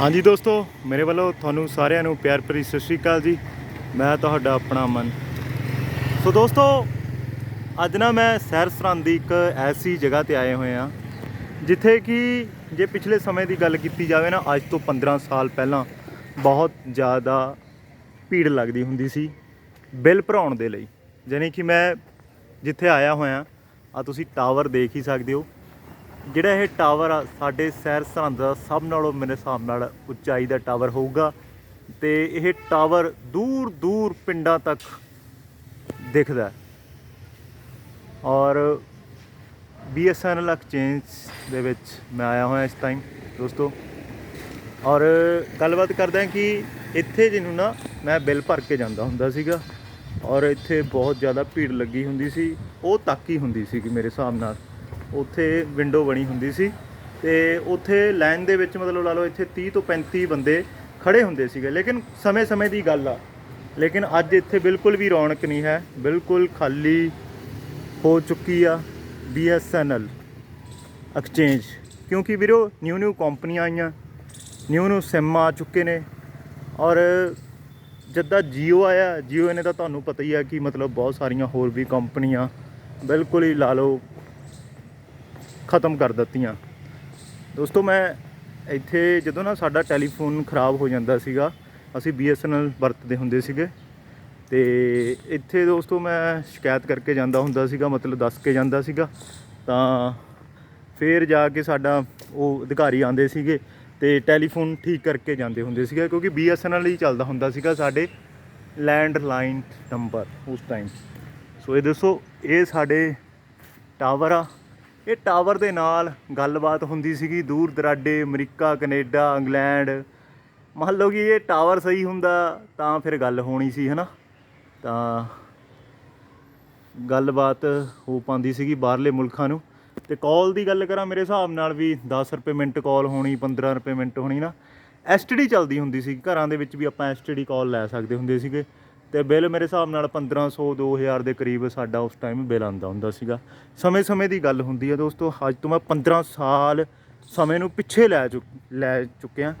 ਹਾਂਜੀ ਦੋਸਤੋ, ਮੇਰੇ ਵੱਲੋਂ ਤੁਹਾਨੂੰ ਸਾਰਿਆਂ ਨੂੰ ਪਿਆਰ ਭਰੀ ਸਤਿ ਸ਼੍ਰੀ ਅਕਾਲ ਜੀ। ਮੈਂ ਤੁਹਾਡਾ ਆਪਣਾ ਮਨ। ਸੋ ਦੋਸਤੋ, ਅੱਜ ਨਾ ਮੈਂ ਸੈਰ ਸਰਹੰਦ ਦੀ ਇੱਕ ਐਸੀ ਜਗ੍ਹਾ ਤੇ ਆਏ ਹੋਏ ਆ ਜਿੱਥੇ ਕਿ ਜੇ ਪਿਛਲੇ ਸਮੇਂ ਦੀ ਗੱਲ ਕੀਤੀ ਜਾਵੇ ਨਾ, ਅੱਜ ਤੋਂ 15 ਸਾਲ ਪਹਿਲਾਂ ਬਹੁਤ ਜ਼ਿਆਦਾ ਭੀੜ ਲੱਗਦੀ ਹੁੰਦੀ ਸੀ, ਬਿੱਲ ਭਰਾਉਣ ਦੇ ਲਈ। ਯਾਨੀ ਕਿ ਮੈਂ ਜਿੱਥੇ ਆਇਆ ਹੋਇਆ ਆ ਤੁਸੀਂ ਟਾਵਰ ਦੇਖ ਹੀ ਸਕਦੇ ਹੋ। ਜਿਹੜਾ ਇਹ ਟਾਵਰ ਆ, ਸਾਡੇ ਸੈਰ ਸਰਹੰਦ ਦਾ ਸਭ ਨਾਲੋਂ ਮੇਰੇ ਹਿਸਾਬ ਨਾਲ ਉਚਾਈ ਦਾ ਟਾਵਰ ਹੋਊਗਾ। ਤੇ ਇਹ ਟਾਵਰ ਦੂਰ ਦੂਰ ਪਿੰਡਾਂ ਤੱਕ ਦਿਖਦਾ ਹੈ। ਔਰ BSNL ਐਕਸਚੇਂਜ ਦੇ ਵਿੱਚ ਮੈਂ ਆਇਆ ਹੋਇਆ ਇਸ ਟਾਈਮ ਦੋਸਤੋ। ਔਰ ਗੱਲਬਾਤ ਕਰਦਾ ਕਿ ਇੱਥੇ ਜਿਹਨੂੰ ਨਾ ਮੈਂ ਬਿੱਲ ਭਰ ਕੇ ਜਾਂਦਾ ਹੁੰਦਾ ਸੀਗਾ, ਔਰ ਇੱਥੇ ਬਹੁਤ ਜ਼ਿਆਦਾ ਭੀੜ ਲੱਗੀ ਹੁੰਦੀ ਸੀ, ਉਹ ਤਾਕੀ ਹੁੰਦੀ ਸੀ ਕਿ ਮੇਰੇ ਹਿਸਾਬ ਨਾਲ। ਉੱਥੇ ਵਿੰਡੋ ਬਣੀ ਹੁੰਦੀ ਸੀ ਤੇ ਉੱਥੇ ਲਾਈਨ ਦੇ ਵਿੱਚ ਮਤਲਬ ਲਾ ਲਓ ਇੱਥੇ 30 ਤੋਂ 35 ਬੰਦੇ ਖੜੇ ਹੁੰਦੇ ਸੀਗੇ। ਲੇਕਿਨ ਸਮੇਂ-ਸਮੇਂ ਦੀ ਗੱਲ ਆ। ਲੇਕਿਨ ਅੱਜ ਇੱਥੇ ਬਿਲਕੁਲ ਵੀ ਰੌਣਕ ਨਹੀਂ ਹੈ। ਬਿਲਕੁਲ ਖਾਲੀ ਹੋ ਚੁੱਕੀ ਆ BSNL ਐਕਸਚੇਂਜ ਕਿਉਂਕਿ ਵੀਰੋ ਨਿਊ ਨਿਊ ਕੰਪਨੀਆਂ ਆਈਆਂ ਨਿਊ ਨਿਊ ਸਿਮ ਆ ਚੁੱਕੇ ਨੇ ਔਰ ਜਿੱਦਾਂ Jio ਆਇਆ, Jio ਨੇ ਤਾਂ ਤੁਹਾਨੂੰ ਪਤਾ ਹੀ ਆ ਕਿ ਮਤਲਬ ਬਹੁਤ ਸਾਰੀਆਂ ਹੋਰ ਵੀ ਕੰਪਨੀਆਂ ਬਿਲਕੁਲ ਹੀ ਲਾ ਲਓ ਖਤਮ ਕਰ ਦਿੱਤੀਆਂ। ਦੋਸਤੋ, ਮੈਂ ਇੱਥੇ ਜਦੋਂ ਨਾ ਸਾਡਾ ਟੈਲੀਫੋਨ ਖਰਾਬ ਹੋ ਜਾਂਦਾ ਸੀਗਾ, ਅਸੀਂ BSNL ਵਰਤਦੇ ਹੁੰਦੇ ਸੀਗੇ। ਤੇ ਇੱਥੇ ਦੋਸਤੋ, ਮੈਂ ਸ਼ਿਕਾਇਤ ਕਰਕੇ ਜਾਂਦਾ ਹੁੰਦਾ ਸੀਗਾ, ਮਤਲਬ ਦੱਸ ਕੇ ਜਾਂਦਾ ਸੀਗਾ। ਤਾਂ ਫਿਰ ਜਾ ਕੇ ਸਾਡਾ ਉਹ ਅਧਿਕਾਰੀ ਆਂਦੇ ਸੀਗੇ ਤੇ ਟੈਲੀਫੋਨ ਠੀਕ ਕਰਕੇ ਜਾਂਦੇ ਹੁੰਦੇ ਸੀਗੇ, ਕਿਉਂਕਿ BSNL ਹੀ ਚੱਲਦਾ ਹੁੰਦਾ ਸੀਗਾ ਸਾਡੇ ਲੈਂਡਲਾਈਨ ਨੰਬਰ ਉਸ ਟਾਈਮ ਸੋ ਇਹ ਦੱਸੋ, ਇਹ ਸਾਡੇ ਟਾਵਰ ਆ ਇਹ ਟਾਵਰ ਦੇ ਨਾਲ ਗੱਲਬਾਤ ਹੁੰਦੀ ਸੀਗੀ, ਦੂਰ ਦਰਾਡੇ, ਅਮਰੀਕਾ, ਕੈਨੇਡਾ, ਇੰਗਲੈਂਡ। ਮੰਨ ਲਓ ਕਿ ਇਹ ਟਾਵਰ ਸਹੀ ਹੁੰਦਾ, ਤਾਂ ਫਿਰ ਗੱਲ ਹੋਣੀ ਸੀ, ਹਨਾ? ਤਾਂ ਗੱਲਬਾਤ ਹੋ ਪਾਉਂਦੀ ਸੀਗੀ ਬਾਹਰਲੇ ਮੁਲਕਾਂ ਨੂੰ। ਤੇ ਕਾਲ ਦੀ ਗੱਲ ਕਰਾਂ ਮੇਰੇ ਹਿਸਾਬ ਨਾਲ ਵੀ 10 ਰੁਪਏ ਮਿੰਟ ਕਾਲ ਹੋਣੀ 15 ਰੁਪਏ ਮਿੰਟ ਹੋਣੀ ਨਾ। ਐਸਟੀਡੀ ਚੱਲਦੀ ਹੁੰਦੀ ਸੀ, ਘਰਾਂ ਦੇ ਵਿੱਚ ਵੀ ਆਪਾਂ ਐਸਟੀਡੀ ਕਾਲ ਲੈ ਸਕਦੇ ਹੁੰਦੇ ਸੀਗੇ। ਤੇ ਬਿੱਲ ਮੇਰੇ ਹਿਸਾਬ ਨਾਲ 1500 2000 ਦੇ ਕਰੀਬ ਸਾਡਾ ਉਸ ਟਾਈਮ ਬਿੱਲ ਆਉਂਦਾ ਹੁੰਦਾ ਸੀਗਾ। ਸਮੇਂ-ਸਮੇਂ ਦੀ ਗੱਲ ਹੁੰਦੀ ਹੈ ਦੋਸਤੋ, ਅੱਜ ਤੋਂ ਮੈਂ 15 ਸਾਲ ਸਮੇਂ ਨੂੰ ਪਿੱਛੇ ਲੈ ਚੁੱਕ ਲੈ ਚੁੱਕਿਆ।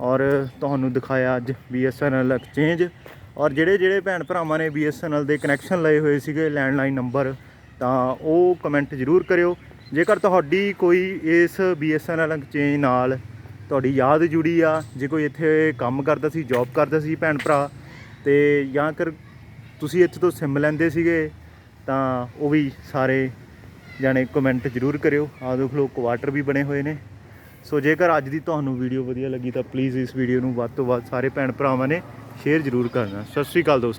ਔਰ ਤੁਹਾਨੂੰ ਦਿਖਾਇਆ ਅੱਜ BSNL ਐਕਸਚੇਂਜ ਔਰ ਜਿਹੜੇ ਜਿਹੜੇ ਭੈਣ ਭਰਾਵਾਂ ਨੇ BSNL ਦੇ ਕਨੈਕਸ਼ਨ ਲਏ ਹੋਏ ਸੀਗੇ ਲੈਂਡਲਾਈਨ ਨੰਬਰ ਤਾਂ ਉਹ ਕਮੈਂਟ ਜ਼ਰੂਰ ਕਰਿਓ। ਜੇਕਰ ਤੁਹਾਡੀ ਕੋਈ ਇਸ BSNL ਐਕਸਚੇਂਜ ਨਾਲ ਤੁਹਾਡੀ ਯਾਦ ਜੁੜੀ ਆ, ਜੇ ਕੋਈ ਇੱਥੇ ਕੰਮ ਕਰਦਾ ਸੀ ਜੌਬ ਕਰਦਾ ਸੀ, ਭੈਣ ਭਰਾ ਤੇ ਜਾਂ ਕਰ ਤੁਸੀਂ ਇੱਥੇ ਤੋਂ ਸਿਮ ਲੈਂਦੇ ਸੀਗੇ, ਤਾਂ ਉਹ ਵੀ ਸਾਰੇ ਜਾਣੇ ਕਮੈਂਟ ਜ਼ਰੂਰ ਕਰਿਓ। ਆ ਦੇਖ ਲਓ ਕੁਆਟਰ ਵੀ ਬਣੇ ਹੋਏ ਨੇ। ਸੋ ਜੇਕਰ ਅੱਜ ਦੀ ਤੁਹਾਨੂੰ ਵੀਡੀਓ ਵਧੀਆ ਲੱਗੀ ਤਾਂ ਪਲੀਜ਼ ਇਸ ਵੀਡੀਓ ਨੂੰ ਵੱਧ ਤੋਂ ਵੱਧ ਸਾਰੇ ਭੈਣ ਭਰਾਵਾਂ ਨੇ ਸ਼ੇਅਰ ਜ਼ਰੂਰ ਕਰਨਾ। ਸਤਿ ਸ਼੍ਰੀ ਅਕਾਲ ਦੋਸਤੋ।